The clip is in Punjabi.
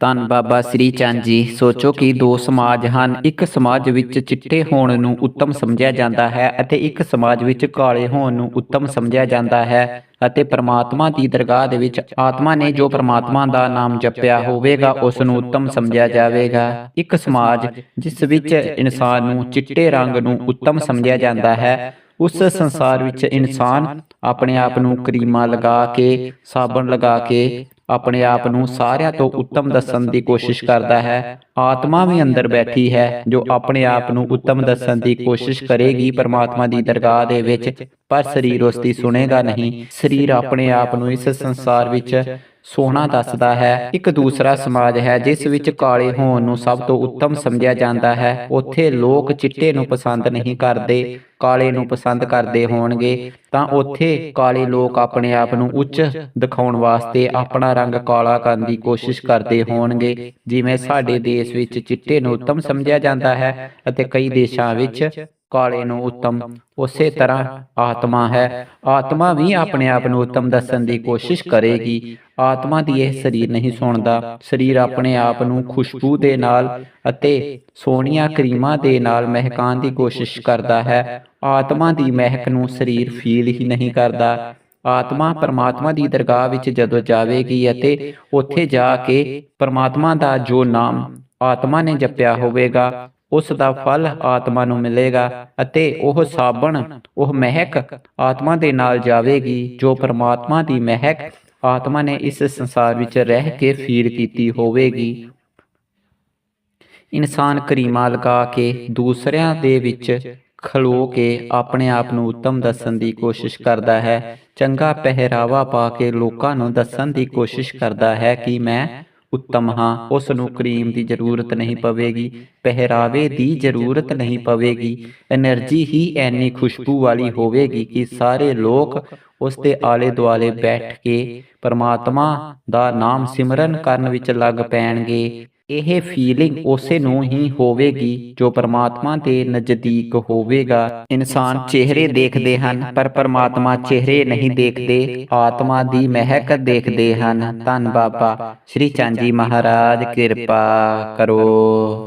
ਧੰਨ ਬਾਬਾ ਸ੍ਰੀ ਚੰਦ ਜੀ, ਸੋਚੋ ਕਿ ਦੋ ਸਮਾਜ ਹਨ, ਇੱਕ ਸਮਾਜ ਵਿੱਚ ਚਿੱਟੇ ਹੋਣ ਨੂੰ ਉੱਤਮ ਸਮਝਿਆ ਜਾਂਦਾ ਹੈ ਅਤੇ ਇੱਕ ਸਮਾਜ ਵਿੱਚ ਕਾਲੇ ਹੋਣ ਨੂੰ ਉੱਤਮ ਸਮਝਿਆ ਜਾਂਦਾ ਹੈ ਅਤੇ ਪ੍ਰਮਾਤਮਾ ਦੀ ਦਰਗਾਹ ਦੇ ਵਿੱਚ ਆਤਮਾ ਨੇ ਜੋ ਪ੍ਰਮਾਤਮਾ ਦਾ ਨਾਮ ਜਪਿਆ ਹੋਵੇਗਾ, ਉਸ ਨੂੰ ਉੱਤਮ ਸਮਝਿਆ ਜਾਵੇਗਾ। ਇੱਕ ਸਮਾਜ ਜਿਸ ਵਿੱਚ ਇਨਸਾਨ ਨੂੰ ਚਿੱਟੇ ਰੰਗ ਨੂੰ ਉੱਤਮ ਸਮਝਿਆ ਜਾਂਦਾ ਹੈ, ਉਸ ਸੰਸਾਰ ਵਿੱਚ ਇਨਸਾਨ ਆਪਣੇ ਆਪ ਨੂੰ ਕਰੀਮਾ ਲਗਾ ਕੇ, ਸਾਬਣ ਲਗਾ ਕੇ ਆਪਣੇ ਆਪ ਨੂੰ ਸਾਰਿਆਂ ਤੋਂ ਉੱਤਮ ਦੱਸਣ ਦੀ ਕੋਸ਼ਿਸ਼ ਕਰਦਾ ਹੈ। ਆਤਮਾ ਵੀ ਅੰਦਰ ਬੈਠੀ ਹੈ, ਜੋ ਆਪਣੇ ਆਪ ਨੂੰ ਉੱਤਮ ਦੱਸਣ ਦੀ ਕੋਸ਼ਿਸ਼ ਕਰੇਗੀ ਪਰਮਾਤਮਾ ਦੀ ਦਰਗਾਹ ਦੇ ਵਿੱਚ। ਪਰ ਸਰੀਰ ਉਸ ਦੀ ਸੁਣੇਗਾ ਨਹੀਂ। ਸਰੀਰ ਆਪਣੇ ਆਪ ਨੂੰ ਇਸ ਸੰਸਾਰ ਵਿੱਚ ਸੋਹਣਾ ਦੱਸਦਾ ਹੈ ਇੱਕ ਦੂਸਰਾ ਸਮਾਜ ਹੈ ਜਿਸ ਵਿੱਚ ਕਾਲੇ ਹੋਣ ਨੂੰ ਸਭ ਤੋਂ ਉੱਤਮ ਸਮਝਿਆ ਜਾਂਦਾ ਹੈ। ਉੱਥੇ ਲੋਕ ਚਿੱਟੇ ਨੂੰ ਪਸੰਦ ਨਹੀਂ ਕਰਦੇ ਕਾਲੇ ਨੂੰ ਪਸੰਦ ਕਰਦੇ ਹੋਣਗੇ। ਤਾਂ ਉੱਥੇ ਕਾਲੇ ਲੋਕ ਆਪਣੇ ਆਪ ਨੂੰ ਉੱਚ ਦਿਖਾਉਣ ਵਾਸਤੇ ਆਪਣਾ ਰੰਗ ਕਾਲਾ ਕਰਨ ਦੀ ਕੋਸ਼ਿਸ਼ ਕਰਦੇ ਹੋਣਗੇ। ਜਿਵੇਂ ਸਾਡੇ ਦੇਸ਼ ਵਿੱਚ ਚਿੱਟੇ ਨੂੰ ਉੱਤਮ ਸਮਝਿਆ ਜਾਂਦਾ ਹੈ ਅਤੇ ਕਈ ਦੇਸ਼ਾਂ ਵਿੱਚ ਕਾਲੇ ਨੂੰ ਉੱਤਮ। ਉਸੇ ਤਰ੍ਹਾਂ ਆਤਮਾ ਹੈ। ਆਤਮਾ ਵੀ ਆਪਣੇ ਆਪ ਨੂੰ ਉੱਤਮ ਦੱਸਣ ਦੀ ਕੋਸ਼ਿਸ਼ ਕਰੇਗੀ। ਆਤਮਾ ਦੀ ਇਹ ਸਰੀਰ ਨਹੀਂ ਸੁਣਦਾ। ਸਰੀਰ ਆਪਣੇ ਆਪ ਨੂੰ ਖੁਸ਼ਬੂ ਦੇ ਨਾਲ ਅਤੇ ਸੋਹਣੀਆਂ ਕਰੀਮਾਂ ਦੇ ਨਾਲ ਮਹਿਕਾਨ ਦੀ ਕੋਸ਼ਿਸ਼ ਕਰਦਾ ਹੈ। ਆਤਮਾ ਦੀ ਮਹਿਕ ਨੂੰ ਸਰੀਰ ਫੀਲ ਹੀ ਨਹੀਂ ਕਰਦਾ। ਆਤਮਾ ਪਰਮਾਤਮਾ ਦੀ ਦਰਗਾਹ ਵਿੱਚ ਜਦੋਂ ਜਾਵੇਗੀ ਅਤੇ ਉੱਥੇ ਜਾ ਕੇ ਪਰਮਾਤਮਾ ਦਾ ਜੋ ਨਾਮ ਆਤਮਾ ਨੇ ਜਪਿਆ ਹੋਵੇਗਾ ਉਸ ਦਾ ਫਲ ਆਤਮਾ ਨੂੰ ਮਿਲੇਗਾ ਅਤੇ ਉਹ ਸਾਬਣ, ਉਹ ਮਹਿਕ ਆਤਮਾ ਦੇ ਨਾਲ ਜਾਵੇਗੀ, ਜੋ ਪਰਮਾਤਮਾ ਦੀ ਮਹਿਕ ਆਤਮਾ ਨੇ ਇਸ ਸੰਸਾਰ ਵਿੱਚ ਰਹਿ ਕੇ ਫੀਲ ਕੀਤੀ ਹੋਵੇਗੀ। ਇਨਸਾਨ ਕਰੀਮਾ ਲਗਾ ਕੇ ਦੂਸਰਿਆਂ ਦੇ ਵਿੱਚ ਖਲੋ ਕੇ ਆਪਣੇ ਆਪ ਨੂੰ ਉੱਤਮ ਦੱਸਣ ਦੀ ਕੋਸ਼ਿਸ਼ ਕਰਦਾ ਹੈ। ਚੰਗਾ ਪਹਿਰਾਵਾ ਪਾ ਕੇ ਲੋਕਾਂ ਨੂੰ ਦੱਸਣ ਦੀ ਕੋਸ਼ਿਸ਼ ਕਰਦਾ ਹੈ ਕਿ ਮੈਂ ਉੱਤਮ ਹਾਂ, ਉਸ ਨੂੰ ਕਰੀਮ ਦੀ ਜ਼ਰੂਰਤ ਨਹੀਂ ਪਵੇਗੀ। ਪਹਿਰਾਵੇ ਦੀ ਜ਼ਰੂਰਤ ਨਹੀਂ ਪਵੇਗੀ। એનર્ਜੀ ਹੀ ਐਨੀ ਖੁਸ਼ਬੂ ਵਾਲੀ ਹੋਵੇਗੀ ਕਿ ਸਾਰੇ ਲੋਕ ਉਸ ਦੇ ਆਲੇ ਦੁਆਲੇ ਬੈਠ ਕੇ ਪਰਮਾਤਮਾ ਦਾ ਨਾਮ ਸਿਮਰਨ ਕਰਨ ਵਿੱਚ ਲੱਗ ਪੈਣਗੇ। ਇਹ ਫੀਲਿੰਗ ਉਸੇ ਨੂੰ ਹੀ ਹੋਵੇਗੀ ਜੋ ਪਰਮਾਤਮਾ ਦੇ ਨਜ਼ਦੀਕ ਹੋਵੇਗਾ। ਇਨਸਾਨ ਚਿਹਰੇ ਦੇਖਦੇ ਹਨ, ਪਰ ਪਰਮਾਤਮਾ ਚਿਹਰੇ ਨਹੀਂ ਦੇਖਦੇ। ਆਤਮਾ ਦੀ ਮਹਿਕ ਦੇਖਦੇ ਹਨ। ਧੰਨ ਬਾਬਾ। ਸ੍ਰੀ ਚੰਦ ਜੀ ਮਹਾਰਾਜ, ਕਿਰਪਾ ਕਰੋ।